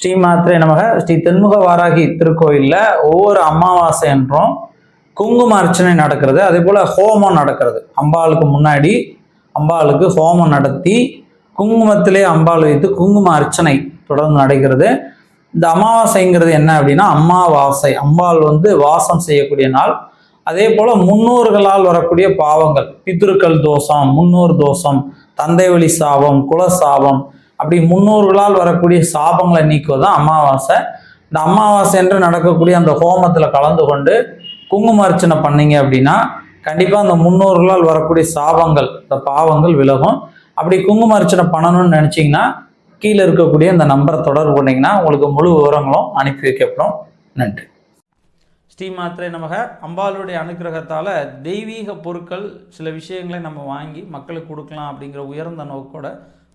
ஸ்ரீ மாத்திரை நமக. ஸ்ரீ தென்முக வாராகி திருக்கோயிலில் ஒவ்வொரு அமாவாசை என்றும் குங்கும அர்ச்சனை நடக்கிறது. அதே போல் ஹோமம் நடக்கிறது. அம்பாளுக்கு முன்னாடி அம்பாளுக்கு ஹோமம் நடத்தி குங்குமத்திலே அம்பாள் வைத்து குங்கும அர்ச்சனை தொடர்ந்து நடக்கிறது இந்த அமாவாசைங்கிறது என்ன அப்படின்னா அம்மாவாசை. அம்பாள் வந்து வாசம் செய்யக்கூடிய நாள். அதே போல் முன்னோர்களால் வரக்கூடிய பாவங்கள். பித்ருக்கள் தோஷம் முன்னோர் தோஷம் தந்தை வழி சாபம் குல சாபம் அப்படி முன்னோர்களால் வரக்கூடிய சாபங்களை நீக்குவது தான் அமாவாசை. இந்த அமாவாசை என்று நடக்கக்கூடிய அந்த ஹோமத்தில் கலந்து கொண்டு குங்கும அர்ச்சனை பண்ணீங்க அப்படின்னா கண்டிப்பாக அந்த முன்னோர்களால் வரக்கூடிய சாபங்கள் இந்த பாவங்கள் விலகும். அப்படி குங்கும அர்ச்சனை பண்ணணும்னு நினச்சிங்கன்னா கீழே இருக்கக்கூடிய இந்த நம்பரை தொடர்பு கொண்டீங்கன்னா உங்களுக்கு முழு விவரங்களும் அனுப்பி வைக்கப்படும். நன்றி. ஸ்ரீ மாத்திரை நமக. அம்பாளுடைய அனுக்கிரகத்தால் தெய்வீக பொருட்கள் சில விஷயங்களை நம்ம வாங்கி மக்களுக்கு கொடுக்கலாம் அப்படிங்கிற உயர்ந்த நோக்கோட